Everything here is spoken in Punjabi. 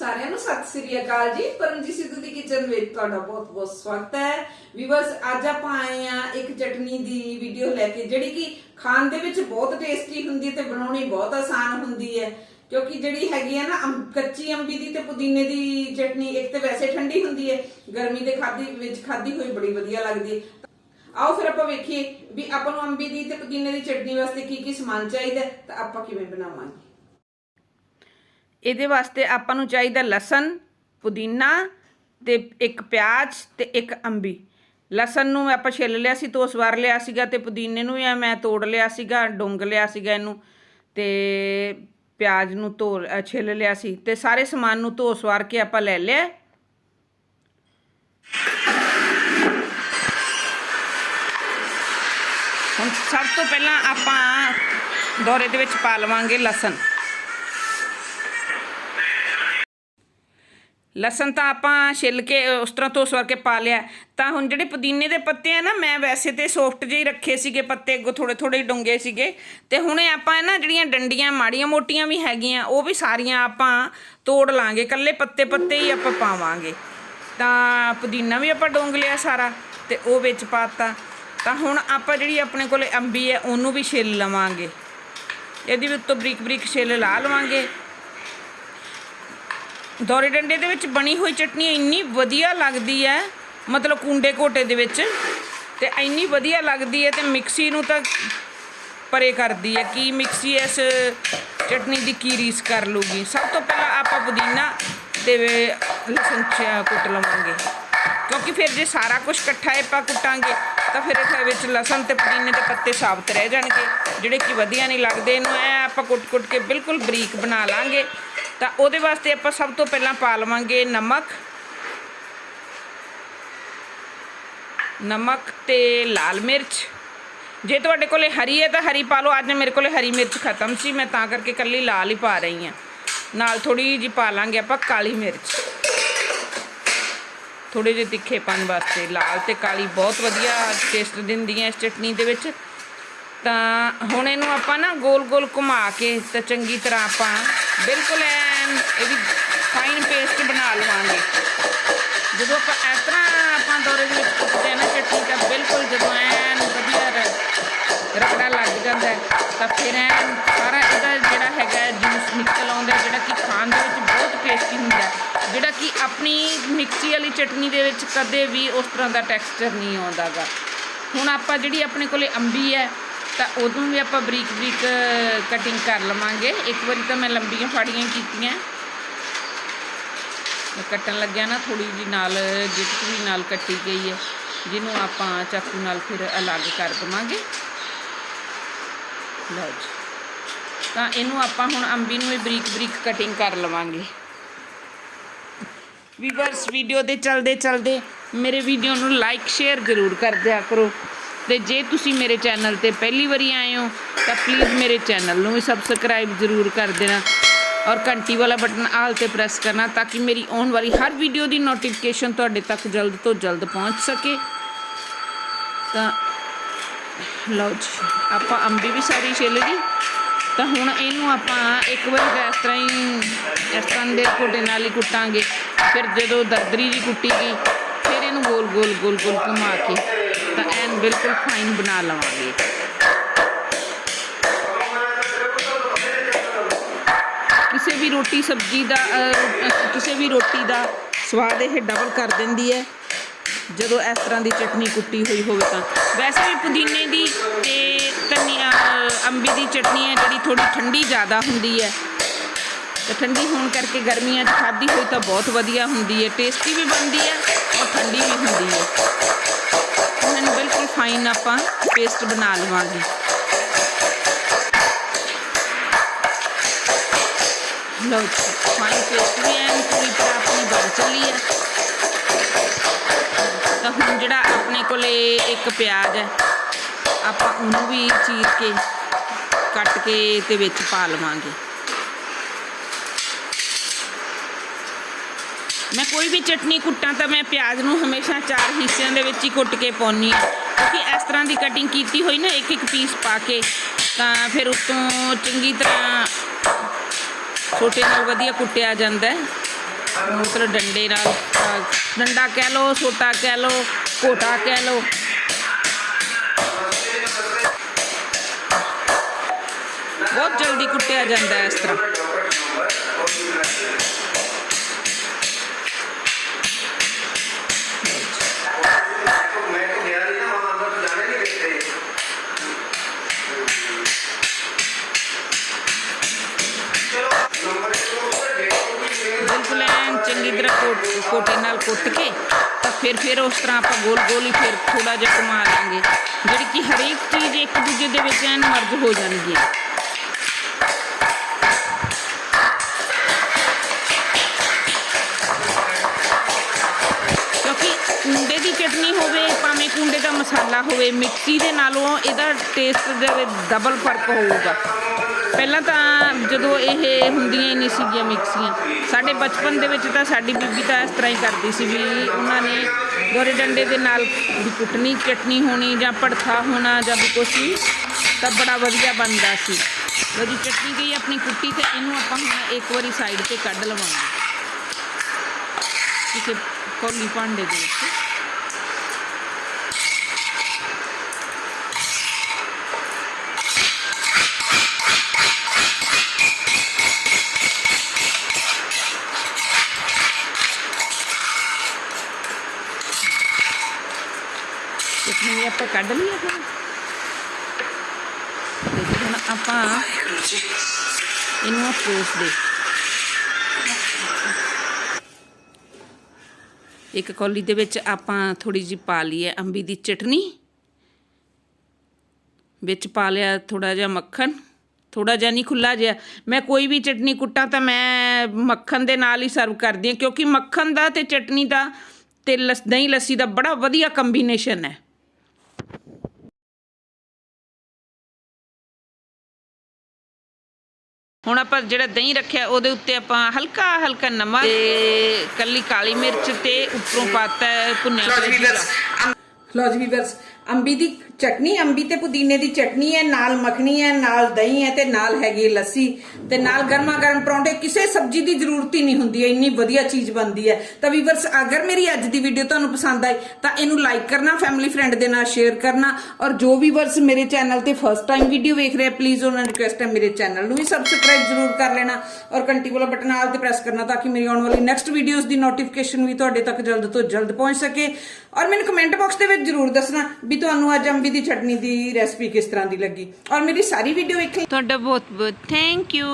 ਸਾਰਿਆਂ ਨੂੰ ਸਤਿ ਸ੍ਰੀ ਅਕਾਲ ਜੀ। ਪਰਮਜੀਤ ਸਿੱਧੂ ਦੀ ਕਿਚਨ ਵਿੱਚ ਤੁਹਾਡਾ ਬਹੁਤ-ਬਹੁਤ ਸਵਾਗਤ ਹੈ। ਵੀਵਰਸ ਅੱਜ ਆਪਾਂ ਆਏ ਆ ਇੱਕ ਚਟਨੀ ਦੀ ਵੀਡੀਓ ਲੈ ਕੇ, ਜਿਹੜੀ ਕਿ ਖਾਣ ਦੇ ਵਿੱਚ ਬਹੁਤ ਟੇਸਟੀ ਹੁੰਦੀ ਹੈ ਤੇ ਬਣਾਉਣੀ ਬਹੁਤ ਆਸਾਨ ਹੁੰਦੀ ਹੈ। ਕਿਉਂਕਿ ਜਿਹੜੀ ਹੈਗੀ ਆ ਨਾ, ਅੰਬ- ਕੱਚੀ ਅੰਬੀ ਦੀ ਤੇ ਪੁਦੀਨੇ ਦੀ ਚਟਨੀ, ਇੱਕ ਤੇ ਵੈਸੇ ਠੰਡੀ ਹੁੰਦੀ ਹੈ, ਗਰਮੀ ਦੇ ਖਾਦੀ ਵਿੱਚ ਖਾਦੀ ਹੋਈ ਬੜੀ ਵਧੀਆ ਲੱਗਦੀ ਹੈ। ਆਓ ਫਿਰ ਆਪਾਂ ਵੇਖੀਏ ਵੀ ਆਪਾਂ ਨੂੰ ਅੰਬੀ ਦੀ ਤੇ ਪੁਦੀਨੇ ਦੀ ਚਟਨੀ ਵਾਸਤੇ ਕੀ ਕੀ ਸਮਾਨ ਚਾਹੀਦਾ ਹੈ, ਤਾਂ ਆਪਾਂ ਕਿਵੇਂ ਬਣਾਵਾਂਗੇ। ਇਹਦੇ ਵਾਸਤੇ ਆਪਾਂ ਨੂੰ ਚਾਹੀਦਾ ਲਸਣ ਪੁਦੀਨਾ ਤੇ ਇੱਕ ਪਿਆਜ਼ ਤੇ ਇੱਕ ਅੰਬੀ। ਲਸਣ ਨੂੰ ਆਪਾਂ ਛਿੱਲ ਲਿਆ ਸੀ ਤੋਸ ਸਵਾਰ ਲਿਆ ਸੀਗਾ ਤੇ ਪੁਦੀਨੇ ਨੂੰ ਵੀ ਮੈਂ ਤੋੜ ਲਿਆ ਸੀਗਾ ਡੁੰਗ ਲਿਆ ਸੀਗਾ ਇਹਨੂੰ ਤੇ ਪਿਆਜ਼ ਨੂੰ ਧੋ ਅ, ਛਿੱਲ ਲਿਆ ਸੀ ਤੇ ਸਾਰੇ ਸਮਾਨ ਨੂੰ ਧੋ ਸਵਾਰ ਕੇ ਆਪਾਂ ਲੈ ਲਿਆ। ਹੁਣ ਸਭ ਤੋਂ ਪਹਿਲਾਂ ਆਪਾਂ ਦੌਰੇ ਦੇ ਵਿੱਚ ਪਾ ਲਵਾਂਗੇ ਲਸਣ। ਲਸਣ ਤਾਂ ਆਪਾਂ ਛਿੱਲ ਕੇ ਉਸ ਤਰ੍ਹਾਂ ਤੋਂ ਸਵਰ ਕੇ ਪਾ ਲਿਆ। ਤਾਂ ਹੁਣ ਜਿਹੜੇ ਪੁਦੀਨੇ ਦੇ ਪੱਤੇ ਆ ਨਾ, ਮੈਂ ਵੈਸੇ ਤੇ ਸੌਫਟ ਜਿਹੇ ਰੱਖੇ ਸੀਗੇ ਪੱਤੇ, ਅੱਗੋਂ ਥੋੜੇ ਥੋੜੇ ਡੁੰਗੇ ਸੀਗੇ। ਤੇ ਹੁਣੇ ਆਪਾਂ ਨਾ ਜਿਹੜੀਆਂ ਡੰਡੀਆਂ ਮਾੜੀਆਂ ਮੋਟੀਆਂ ਵੀ ਹੈਗੀਆਂ, ਉਹ ਵੀ ਸਾਰੀਆਂ ਆਪਾਂ ਤੋੜ ਲਾਂਗੇ। ਕੱਲੇ ਪੱਤੇ ਪੱਤੇ ਹੀ ਆਪਾਂ ਪਾਵਾਂਗੇ। ਤਾਂ ਪੁਦੀਨਾ ਵੀ ਆਪਾਂ ਡੋਂਗ ਲਿਆ ਸਾਰਾ ਤੇ ਉਹ ਵਿੱਚ ਪਾਤਾ। ਤਾਂ ਹੁਣ ਆਪਾਂ ਜਿਹੜੀ ਆਪਣੇ ਕੋਲੇ ਅੰਬੀ ਹੈ, ਉਹਨੂੰ ਵੀ ਛਿੱਲ ਲਵਾਂਗੇ। ਇਹਦੀ ਵੀ ਉੱਤੋਂ ਬਰੀਕ ਬਰੀਕ ਛਿੱਲ ਲਾ ਲਵਾਂਗੇ। ਦੌਰੇ ਡੰਡੇ ਦੇ ਵਿੱਚ ਬਣੀ ਹੋਈ ਚਟਨੀ ਇੰਨੀ ਵਧੀਆ ਲੱਗਦੀ ਹੈ, ਮਤਲਬ ਕੁੰਡੇ ਘੋਟੇ ਦੇ ਵਿੱਚ, ਤੇ ਇੰਨੀ ਵਧੀਆ ਲੱਗਦੀ ਹੈ ਤੇ ਮਿਕਸੀ ਨੂੰ ਤਾਂ ਪਰੇ ਕਰਦੀ ਹੈ ਕਿ ਮਿਕਸੀ ਇਸ ਚਟਨੀ ਦੀ ਕੀ ਰੀਸ ਕਰ ਲੂਗੀ। ਸਭ ਤੋਂ ਪਹਿਲਾਂ ਆਪਾਂ ਪੁਦੀਨਾ ਤੇ ਲਸਣ ਕੁੱਟ ਲਵਾਂਗੇ। ਕਿਉਂਕਿ ਫਿਰ ਜੇ ਸਾਰਾ ਕੁਝ ਇਕੱਠਾ ਆਪਾਂ ਕੁੱਟਾਂਗੇ, ਤਾਂ ਫਿਰ ਇਹਦੇ ਵਿੱਚ ਲਸਣ ਤੇ ਪੁਦੀਨੇ ਦੇ ਪੱਤੇ ਸਾਬਤ ਰਹਿ ਜਾਣਗੇ। ਜਿਹੜੇ ਕਿ ਵਧੀਆ ਨਹੀਂ ਲੱਗਦੇ, ਇਹਨੂੰ ਐ ਆਪਾਂ ਕੁੱਟ-ਕੁੱਟ ਕੇ ਬਿਲਕੁਲ ਬਰੀਕ ਬਣਾ ਲਾਂਗੇ। ਤਾਂ ਉਹਦੇ ਵਾਸਤੇ ਆਪਾਂ ਸਭ ਤੋਂ ਪਹਿਲਾਂ ਪਾ ਲਵਾਂਗੇ ਨਮਕ। ਨਮਕ ਤੇ ਲਾਲ ਮਿਰਚ। ਜੇ ਤੁਹਾਡੇ ਕੋਲੇ ਹਰੀ ਹੈ ਤਾਂ ਹਰੀ ਪਾ ਲਓ। ਅੱਜ ਮੇਰੇ ਕੋਲੇ ਹਰੀ ਮਿਰਚ ਖਤਮ ਸੀ, ਮੈਂ ਤਾਂ ਕਰਕੇ ਕੱਲੀ ਲਾਲ ਹੀ ਪਾ ਰਹੀ ਹਾਂ। ਨਾਲ ਥੋੜੀ ਜਿਹੀ ਪਾ ਲਾਂਗੇ ਆਪਾਂ ਕਾਲੀ ਮਿਰਚ। ਥੋੜੇ ਜਿਹੇ ਤਿੱਖੇਪਨ ਵਾਸਤੇ ਲਾਲ ਤੇ ਕਾਲੀ ਬਹੁਤ ਵਧੀਆ ਟੇਸਟ ਦਿੰਦੀਆਂ ਇਸ ਚਟਨੀ ਦੇ ਵਿੱਚ। ਤਾਂ ਹੁਣ ਇਹਨੂੰ ਆਪਾਂ ਨਾ ਗੋਲ ਗੋਲ ਘੁਮਾ ਕੇ ਤਾਂ ਚੰਗੀ ਤਰ੍ਹਾਂ ਆਪਾਂ ਬਿਲਕੁਲ ਐਨ ਇਹਦੀ ਫਾਈਨ ਪੇਸਟ ਬਣਾ ਲਵਾਂਗੇ। ਜਦੋਂ ਆਪਾਂ ਇਸ ਤਰ੍ਹਾਂ ਆਪਾਂ ਦੌਰੇ ਦੇ ਵਿੱਚ ਕੁੱਟਦੇ ਆ ਨਾ ਚਟਨੀ, ਤਾਂ ਬਿਲਕੁਲ ਜਦੋਂ ਐਨ ਵਧੀਆ ਰ- ਰਗੜਾ ਲੱਗ ਜਾਂਦਾ ਤਾਂ ਫਿਰ ਐਨ ਸਾਰਾ ਇਹਦਾ ਜਿਹੜਾ ਹੈਗਾ ਜੂਸ ਨਿਕਲ ਆਉਂਦਾ ਜਿਹੜਾ ਕਿ ਖਾਣ ਦੇ ਵਿੱਚ ਬਹੁਤ ਟੇਸਟੀ ਹੁੰਦਾ ਜਿਹੜਾ ਕਿ ਆਪਣੀ ਮਿਕਸੀ ਵਾਲੀ ਚਟਨੀ ਦੇ ਵਿੱਚ ਕਦੇ ਵੀ ਉਸ ਤਰ੍ਹਾਂ ਦਾ ਟੈਕਸਚਰ ਨਹੀਂ ਆਉਂਦਾਗਾ। ਹੁਣ ਆਪਾਂ ਜਿਹੜੀ ਆਪਣੇ ਕੋਲੇ ਅੰਬੀ ਹੈ ਤਾਂ ਉਦੋਂ ਵੀ ਆਪਾਂ ਬਰੀਕ ਬਰੀਕ ਕਟਿੰਗ ਕਰ ਲਵਾਂਗੇ। ਇੱਕ ਵਾਰੀ ਤਾਂ ਮੈਂ ਲੰਬੀਆਂ ਫਾੜੀਆਂ ਕੀਤੀਆਂ। ਮੈਂ ਕੱਟਣ ਲੱਗਿਆ ਨਾ ਥੋੜੀ ਜੀ ਨਾਲ, ਜਿੱਤ ਵੀ ਨਾਲ ਕੱਟੀ ਗਈ ਹੈ, ਜਿਹਨੂੰ ਆਪਾਂ ਚਾਕੂ ਨਾਲ ਫਿਰ ਅਲੱਗ ਕਰ ਦਵਾਂਗੇ। ਲਓ ਜੀ। ਤਾਂ ਇਹਨੂੰ ਆਪਾਂ ਹੁਣ ਅੰਬੀ ਨੂੰ ਵੀ ਬਰੀਕ ਬਰੀਕ ਕਟਿੰਗ ਕਰ ਲਵਾਂਗੇ। ਵੀਵਰਸ ਵੀਡੀਓ ਦੇ ਚਲਦੇ ਚਲਦੇ ਮੇਰੇ ਵੀਡੀਓ ਨੂੰ ਲਾਈਕ ਸ਼ੇਅਰ ਜ਼ਰੂਰ ਕਰ ਦਿਆ ਕਰੋ। ਤੇ ਜੇ ਤੁਸੀਂ ਮੇਰੇ ਚੈਨਲ ਤੇ ਪਹਿਲੀ ਵਾਰੀ ਆਏ ਹੋ, ਤਾਂ ਪਲੀਜ਼ ਮੇਰੇ ਚੈਨਲ ਨੂੰ ਵੀ ਸਬਸਕ੍ਰਾਈਬ ਜ਼ਰੂਰ ਕਰ ਦੇਣਾ ਔਰ ਘੰਟੀ ਵਾਲਾ ਬਟਨ ਆਲ ਤੇ ਪ੍ਰੈਸ ਕਰਨਾ ਤਾਂ ਕਿ ਮੇਰੀ ਆਉਣ ਵਾਲੀ ਹਰ ਵੀਡੀਓ ਦੀ ਨੋਟੀਫਿਕੇਸ਼ਨ ਤੁਹਾਡੇ ਤੱਕ ਜਲਦ ਤੋਂ ਜਲਦ ਪਹੁੰਚ ਸਕੇ। ਤਾਂ ਲਓ ਜੀ, ਆਪਾਂ ਅੰਬੀ ਵੀ ਸਾਰੀ ਛਿੱਲ ਲਈ ਤਾਂ ਹੁਣ ਇਹਨੂੰ ਆਪਾਂ ਇੱਕ ਵਾਰੀ ਤਾਂ ਇਸ ਤਰ੍ਹਾਂ ਹੀ ਇਸ ਤਰ੍ਹਾਂ ਦੇ ਕੋਟੇ ਨਾਲ ਹੀ ਕੁੱਟਾਂਗੇ। ਫਿਰ ਜਦੋਂ ਦਰਦਰੀ ਜੀ ਕੁੱਟੀ ਗਈ, ਫਿਰ ਇਹਨੂੰ ਗੋਲ ਗੋਲ ਗੋਲ ਗੋਲ ਘੁਮਾ ਕੇ ਤਾਂ ਐਨ ਬਿਲਕੁਲ ਫਾਈਨ ਬਣਾ ਲਵਾਂਗੇ। ਕਿਸੇ ਵੀ ਰੋਟੀ ਸਬਜ਼ੀ ਦਾ ਕਿਸੇ ਵੀ ਰੋਟੀ ਦਾ ਸਵਾਦ ਇਹ ਡਬਲ ਕਰ ਦਿੰਦੀ ਹੈ। ਜਦੋਂ ਇਸ ਤਰ੍ਹਾਂ ਦੀ ਚਟਨੀ ਕੁੱਟੀ ਹੋਈ ਹੋਵੇ ਤਾਂ। ਵੈਸੇ ਵੀ ਪੁਦੀਨੇ ਦੀ ਤੇ ਧਨੀਆ ਅੰਬੀ ਦੀ ਚਟਨੀ ਹੈ, ਜਿਹੜੀ ਥੋੜੀ ਠੰਡੀ ਜ਼ਿਆਦਾ ਹੁੰਦੀ ਹੈ। ਤੇ ਠੰਡੀ ਹੋਣ ਕਰਕੇ ਗਰਮੀਆਂ 'ਚ ਖਾਧੀ ਹੋਈ ਤਾਂ ਬਹੁਤ ਵਧੀਆ ਹੁੰਦੀ ਹੈ। ਟੇਸਟੀ ਵੀ ਬਣਦੀ ਹੈ ਔਰ ਠੰਡੀ ਵੀ ਹੁੰਦੀ ਹੈ। ਉਹਨਾਂ ਨੂੰ ਬਿਲਕੁਲ ਫਾਈਨ ਆਪਾਂ ਪੇਸਟ ਬਣਾ ਲਵਾਂਗੇ। ਲਓ ਜੀ ਫਾਈਨ ਪੇਸਟ ਵੀ ਐਨ ਪੂਰੀ ਤਰ੍ਹਾਂ ਆਪਣੀ ਬਣ ਚੱਲੀ ਹੈ ਤਾਂ ਹੁਣ ਜਿਹੜਾ ਆਪਣੇ ਕੋਲੇ ਇੱਕ ਪਿਆਜ਼ ਹੈ, ਆਪਾਂ ਉਹਨੂੰ ਵੀ ਚੀਰ ਕੇ, ਕੱਟ ਕੇ ਤੇ ਵਿੱਚ ਪਾ ਲਵਾਂਗੇ। ਮੈਂ ਕੋਈ ਵੀ ਚਟਨੀ ਕੁੱਟਾਂ ਤਾਂ ਮੈਂ ਪਿਆਜ਼ ਨੂੰ ਹਮੇਸ਼ਾ ਚਾਰ ਹਿੱਸਿਆਂ ਦੇ ਵਿੱਚ ਹੀ ਕੁੱਟ ਕੇ ਪਾਉਣੀ ਆ ਕਿਉਂਕਿ ਇਸ ਤਰ੍ਹਾਂ ਦੀ ਕਟਿੰਗ ਕੀਤੀ ਹੋਈ ਨਾ, ਇੱਕ ਇੱਕ ਪੀਸ ਪਾ ਕੇ, ਤਾਂ ਫਿਰ ਉਤੋਂ ਚੰਗੀ ਤਰ੍ਹਾਂ ਛੋਟੇ ਨਾਲ ਵਧੀਆ ਕੁੱਟਿਆ ਜਾਂਦਾ ਹੈ। ਮਤਲਬ ਡੰਡੇ ਨਾਲ ਡੰਡਾ ਕਹਿ ਲਓ, ਸੋਟਾ ਕਹਿ ਲਓ ਕੋਟਾ ਕਹਿ ਲਓ। ਬਹੁਤ ਜਲਦੀ ਕੁੱਟਿਆ ਜਾਂਦਾ ਹੈ ਇਸ ਤਰ੍ਹਾਂ। ਚੰਗੀ ਤਰ੍ਹਾਂ ਕੋਟ ਕੋਟੇ ਨਾਲ ਕੁੱਟ ਕੇ ਤਾਂ ਫਿਰ ਫਿਰ ਉਸ ਤਰ੍ਹਾਂ ਆਪਾਂ ਗੋਲ ਗੋਲ ਹੀ ਫਿਰ ਥੋੜਾ ਜਿਹਾ ਘੁਮਾ ਲਾਂਗੇ। ਜਿਹੜੀ ਕਿ ਹਰੇਕ ਚੀਜ਼ ਇੱਕ ਦੂਜੇ ਦੇ ਵਿੱਚ ਐਨ ਮਰਜ ਹੋ ਜਾਣਗੀ ਕਿਉਂਕਿ ਕੁੰਡੇ ਦੀ ਚਟਨੀ ਹੋਵੇ, ਭਾਵੇਂ ਕੁੰਡੇ ਦਾ ਮਸਾਲਾ ਹੋਵੇ ਮਿਕਸੀ ਦੇ ਨਾਲੋਂ ਇਹਦਾ ਟੇਸਟ ਦੇ ਡਬਲ ਫ਼ਰਕ ਹੋਊਗਾ। ਪਹਿਲਾਂ ਤਾਂ ਜਦੋਂ ਇਹ ਹੁੰਦੀਆਂ ਹੀ ਨਹੀਂ ਸੀਗੀਆਂ ਮਿਕਸੀਆਂ, ਸਾਡੇ ਬਚਪਨ ਦੇ ਵਿੱਚ ਤਾਂ ਸਾਡੀ ਬੀਬੀ ਤਾਂ ਇਸ ਤਰ੍ਹਾਂ ਹੀ ਕਰਦੀ ਸੀ ਵੀ ਉਹਨਾਂ ਨੇ ਗੋਰੇ ਡੰਡੇ ਦੇ ਨਾਲ ਵੀ ਕੁੱਟਣੀ ਚਟਨੀ ਹੋਣੀ ਜਾਂ ਪੜਥਾ ਹੋਣਾ ਜਾਂ ਵੀ ਕੁਛ ਵੀ, ਤਾਂ ਬੜਾ ਵਧੀਆ ਬਣਦਾ ਸੀ। ਉਹਦੀ ਚਟਨੀ ਗਈ ਆਪਣੀ ਕੁੱਟੀ ਤੇ ਇਹਨੂੰ ਆਪਾਂ ਹੁਣ ਇੱਕ ਵਾਰੀ ਸਾਈਡ ਤੇ ਕੱਢ ਲਵਾਂਗੇ। ਕਿਸੇ ਕੋਲੀ ਭਾਂਡੇ ਦੇ ਵਿੱਚ। ਚਟਨੀ ਵੀ ਆਪਾਂ ਕੱਢ ਲਈ ਹੁਣ ਤੇ ਹੁਣ ਆਪਾਂ ਇਹਨੂੰ ਪੋਸ ਦੇ। ਇੱਕ ਕੌਲੀ ਦੇ ਵਿੱਚ ਆਪਾਂ ਥੋੜੀ ਜਿਹੀ ਪਾ ਲਈ ਹੈ ਅੰਬੀ ਦੀ ਚਟਨੀ। ਵਿੱਚ ਪਾ ਲਿਆ ਥੋੜਾ ਜਿਹਾ ਮੱਖਣ। ਥੋੜਾ ਜਿਹਾ ਨਹੀਂ ਖੁੱਲਾ ਜਿਹਾ। ਮੈਂ ਕੋਈ ਵੀ ਚਟਨੀ ਕੁੱਟਾਂ ਤਾਂ ਮੈਂ ਮੱਖਣ ਦੇ ਨਾਲ ਹੀ ਸਰਵ ਕਰਦੀ ਹਾਂ ਕਿਉਂਕਿ ਮੱਖਣ ਦਾ ਤੇ ਚਟਨੀ ਦਾ ਤੇ ਲਸ ਦਹੀਂ ਲੱਸੀ ਦਾ ਬੜਾ ਵਧੀਆ ਕੰਬੀਨੇਸ਼ਨ ਹੈ। ਹੁਣ ਆਪਾਂ ਜਿਹੜਾ ਦਹੀਂ ਰੱਖਿਆ ਉਹਦੇ ਉੱਤੇ ਆਪਾਂ ਹਲਕਾ ਹਲਕਾ ਨਮਕ ਤੇ ਕੱਲੀ ਕਾਲੀ ਮਿਰਚ ਤੇ ਉੱਪਰੋਂ ਪਾਤਾ ਭੁੰਨਿਆ ਹੋਇਆ ਜੀਰਾ। ਲੋ ਜੀ ਵੀਵਰਸ ਅੰਬੀ ਦੀ ਚਟਨੀ, ਅੰਬੀ ਤੇ ਪੁਦੀਨੇ ਦੀ ਚਟਨੀ ਹੈ, ਨਾਲ ਮੱਖਣੀ ਹੈ, ਨਾਲ ਦਹੀਂ ਹੈ ਤੇ ਨਾਲ ਹੈਗੀ ਲੱਸੀ ਤੇ ਨਾਲ ਗਰਮਾ ਗਰਮ ਪਰੌਂਠੇ। ਕਿਸੇ ਸਬਜ਼ੀ ਦੀ ਜ਼ਰੂਰਤ ਹੀ ਨਹੀਂ ਹੁੰਦੀ ਹੈ, ਇੰਨੀ ਵਧੀਆ ਚੀਜ਼ ਬਣਦੀ ਹੈ। ਤਾਂ ਵੀਵਰਸ, ਅਗਰ ਮੇਰੀ ਅੱਜ ਦੀ ਵੀਡੀਓ ਤੁਹਾਨੂੰ ਪਸੰਦ ਆਈ, ਤਾਂ ਇਹਨੂੰ ਲਾਈਕ ਕਰਨਾ ਫੈਮਿਲੀ ਫਰੈਂਡ ਦੇ ਨਾਲ ਸ਼ੇਅਰ ਕਰਨਾ ਔਰ ਜੋ ਵੀਵਰਸ ਮੇਰੇ ਚੈਨਲ ਤੇ ਫਸਟ ਟਾਈਮ ਵੀਡੀਓ ਵੇਖ ਰਹੇ ਪਲੀਜ਼ ਉਹਨਾਂ ਨੂੰ ਰਿਕੁਐਸਟ ਹੈ ਮੇਰੇ ਚੈਨਲ ਨੂੰ ਵੀ ਸਬਸਕ੍ਰਾਈਬ ਜ਼ਰੂਰ ਕਰ ਲੈਣਾ ਔਰ ਘੰਟੀ ਵਾਲਾ ਬਟਨ ਆਲ ਤੇ ਪ੍ਰੈਸ ਕਰਨਾ ਤਾਂ ਕਿ ਮੇਰੀ ਆਉਣ ਵਾਲੀ ਨੈਕਸਟ ਵੀਡੀਓਜ਼ ਦੀ ਨੋਟੀਫਿਕੇਸ਼ਨ ਵੀ ਤੁਹਾਡੇ ਤੱਕ ਜਲਦ ਤੋਂ ਜਲਦ ਪਹੁੰਚ ਸਕੇ। ਔਰ ਮੈਨੂੰ ਕਮੈਂਟ ਬਾਕਸ ਦੇ ਵਿੱਚ ਜ਼ਰੂਰ ਦੱਸਣਾ ਵੀ ਤੁਹਾਨੂੰ ਅੱਜ ਅੰਬੀ ਦੀ ਚਟਨੀ ਦੀ ਰੈਸਪੀ ਕਿਸ ਤਰ੍ਹਾਂ ਦੀ ਲੱਗੀ? ਔਰ ਮੇਰੀ ਸਾਰੀ ਵੀਡੀਓ ਵੇਖੀ ਤੁਹਾਡਾ ਬਹੁਤ ਬਹੁਤ ਥੈਂਕ ਯੂ